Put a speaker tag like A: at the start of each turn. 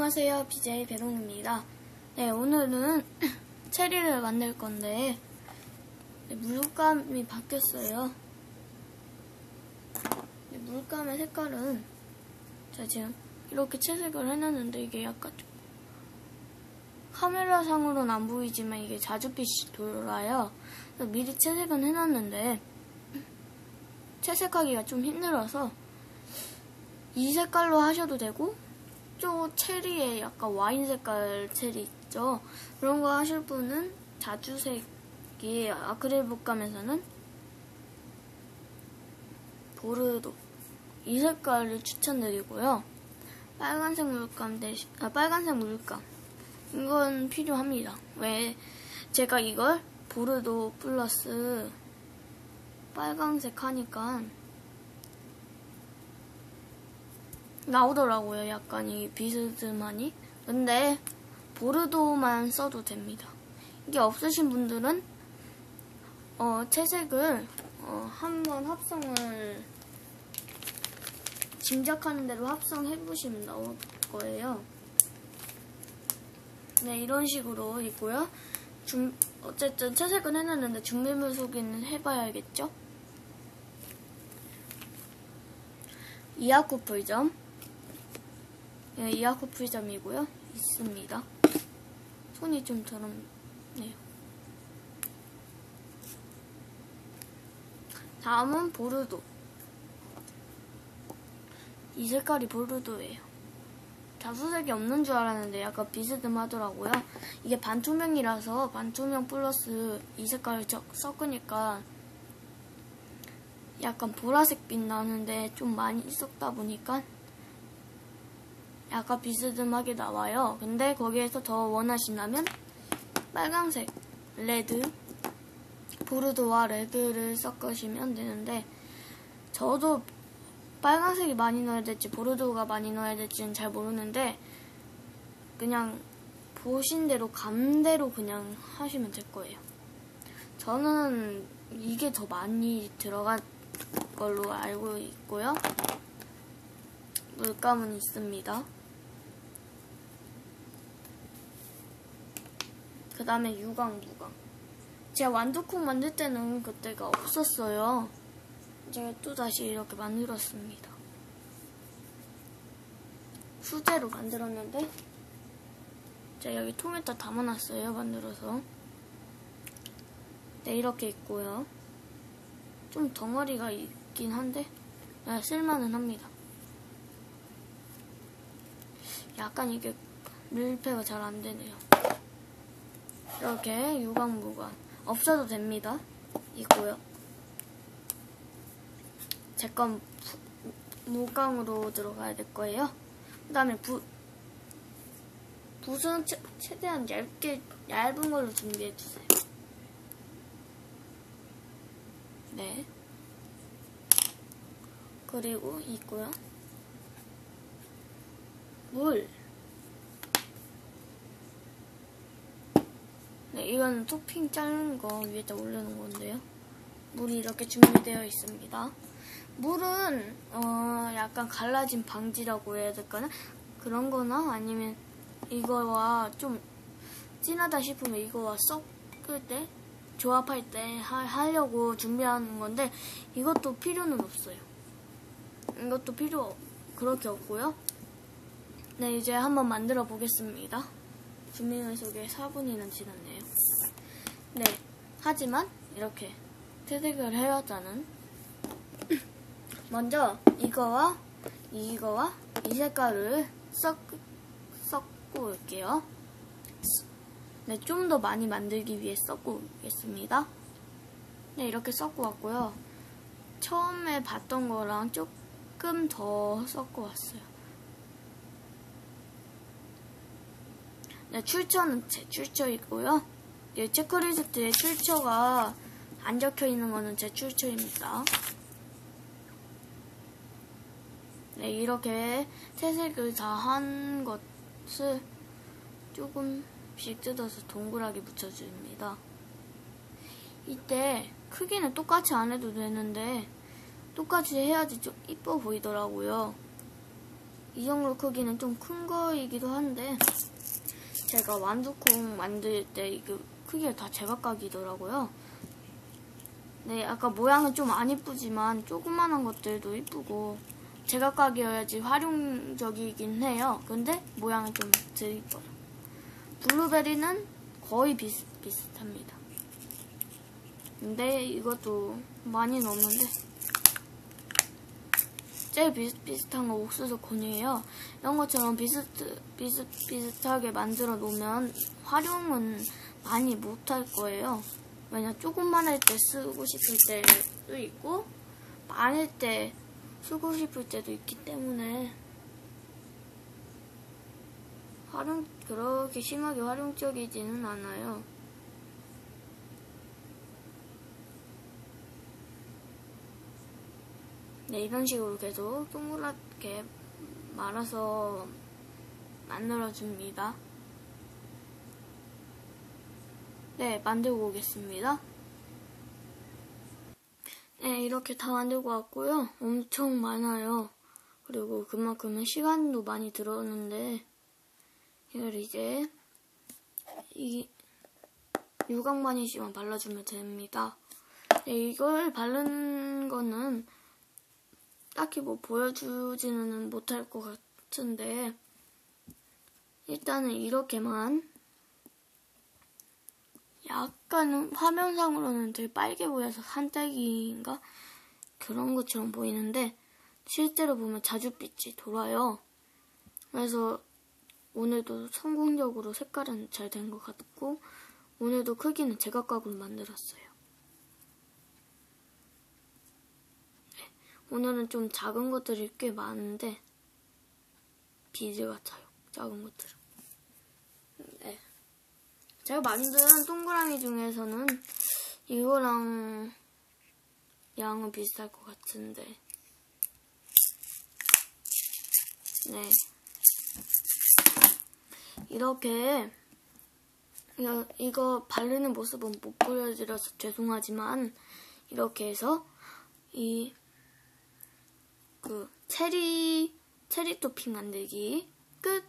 A: 안녕하세요. BJ 배롱입니다. 네, 오늘은 체리를 만들 건데 네, 물감이 바뀌었어요. 네, 물감의 색깔은 제가 지금 이렇게 채색을 해놨는데 이게 약간 좀 카메라상으로는 안 보이지만 이게 자주빛이 돌아요. 미리 채색은 해놨는데 채색하기가 좀 힘들어서 이 색깔로 하셔도 되고 저 체리에 약간 와인 색깔 체리 있죠? 그런 거 하실 분은 자주색이 아크릴 물감에서는 보르도 이 색깔을 추천드리고요. 빨간색 물감 대신 아 빨간색 물감 이건 필요합니다. 왜 제가 이걸 보르도 플러스 빨강색 하니까 나오더라고요. 약간 이 비스듬하니. 근데 보르도만 써도 됩니다. 이게 없으신 분들은 어, 채색을 어, 한번 합성을 짐작하는 대로 합성해 보시면 나올 거예요. 네, 이런 식으로 있고요. 준, 어쨌든 채색은 해놨는데 준비물 소개는 해봐야겠죠? 이하쿠 풀점 네, 이하쿠 풀점이고요. 있습니다. 손이 좀 더럽네요. 다음은 보르도. 이 색깔이 보르도예요. 자수색이 없는 줄 알았는데 약간 비스듬하더라고요. 이게 반투명이라서 반투명 플러스 이 색깔을 섞으니까 약간 보라색 빛 나는데 좀 많이 섞다 보니까 약간 비스듬하게 나와요. 근데 거기에서 더 원하신다면 빨강색, 레드, 보르도와 레드를 섞으시면 되는데 저도 빨간색이 많이 넣어야 될지 보르도가 많이 넣어야 될지는 잘 모르는데 그냥 보신 대로 감대로 그냥 하시면 될 거예요. 저는 이게 더 많이 들어간 걸로 알고 있고요. 물감은 있습니다. 그 다음에 유광, 무광. 제가 완두콩 만들 때는 그때가 없었어요. 제가 또 다시 이렇게 만들었습니다. 수제로 만들었는데 제가 여기 통에다 담아놨어요. 만들어서. 네, 이렇게 있고요. 좀 덩어리가 있긴 한데 네, 쓸만은 합니다. 약간 이게 밀폐가 잘 안 되네요. 이렇게 유광무광 없어도 됩니다. 있고요. 제 건 무광으로 들어가야 될 거예요. 그 다음에 붓. 붓은 최, 최대한 얇게, 얇은 걸로 준비해주세요. 네. 그리고 있고요. 물. 네, 이건 토핑 자른 거 위에다 올려놓은 건데요. 물이 이렇게 준비되어 있습니다. 물은 어 약간 갈라진 방지라고 해야 될까나 그런 거나 아니면 이거와 좀 진하다 싶으면 이거와 섞을 때 조합할 때 하, 려고 준비하는 건데 이것도 필요는 없어요. 이것도 필요 그렇게 없고요. 네 이제 한번 만들어 보겠습니다. 준비물 속에 4분이나 지났네요. 네 하지만 이렇게 퇴색을 해왔자는 먼저 이거와 이거와 이 색깔을 섞, 섞고 올게요. 네, 좀 더 많이 만들기 위해 섞고 오겠습니다. 네, 이렇게 섞고 왔고요. 처음에 봤던 거랑 조금 더 섞고 왔어요. 네, 출처는 제 출처이고요. 네, 체크리스트에 출처가 안 적혀 있는 거는 제 출처입니다. 네, 이렇게 채색을 다 한 것을 조금씩 뜯어서 동그랗게 묻혀줍니다. 이때 크기는 똑같이 안 해도 되는데 똑같이 해야지 좀 이뻐 보이더라고요. 이 정도 크기는 좀 큰 거이기도 한데 제가 완두콩 만들 때 이거 크기가 다 제각각이더라고요. 네, 아까 모양은 좀 안 이쁘지만 조그만한 것들도 이쁘고 제각각이어야지 활용적이긴 해요. 근데 모양은 좀 덜 이뻐요. 블루베리는 거의 비슷, 비슷합니다. 근데 이것도 많이 넣었는데 제일 비슷비슷한 거 옥수수 콘이에요. 이런 것처럼 비슷, 비슷, 비슷하게 만들어 놓으면 활용은 많이 못할 거예요. 왜냐, 조금만 할 때 쓰고 싶을 때도 있고, 많을 때 쓰고 싶을 때도 있기 때문에, 활용, 그렇게 심하게 활용적이지는 않아요. 네, 이런 식으로 계속 동그랗게 말아서 만들어줍니다. 네, 만들고 오겠습니다. 네, 이렇게 다 만들고 왔고요. 엄청 많아요. 그리고 그만큼은 시간도 많이 들었는데, 이걸 이제, 이, 유광 바니쉬만 발라주면 됩니다. 네, 이걸 바르는 거는 딱히 뭐 보여주지는 못할 것 같은데, 일단은 이렇게만 약간 화면상으로는 되게 빨개 보여서 산딸기인가? 그런 것처럼 보이는데 실제로 보면 자줏빛이 돌아요. 그래서 오늘도 성공적으로 색깔은 잘 된 것 같고 오늘도 크기는 제각각으로 만들었어요. 오늘은 좀 작은 것들이 꽤 많은데 비즈 같아요. 작은 것들은. 네. 제가 만든 동그라미 중에서는 이거랑 양은 비슷할 것 같은데 네 이렇게 이거, 바르는 모습은 못 보여드려서 죄송하지만 이렇게 해서 이 그 체리 체리 토핑 만들기 끝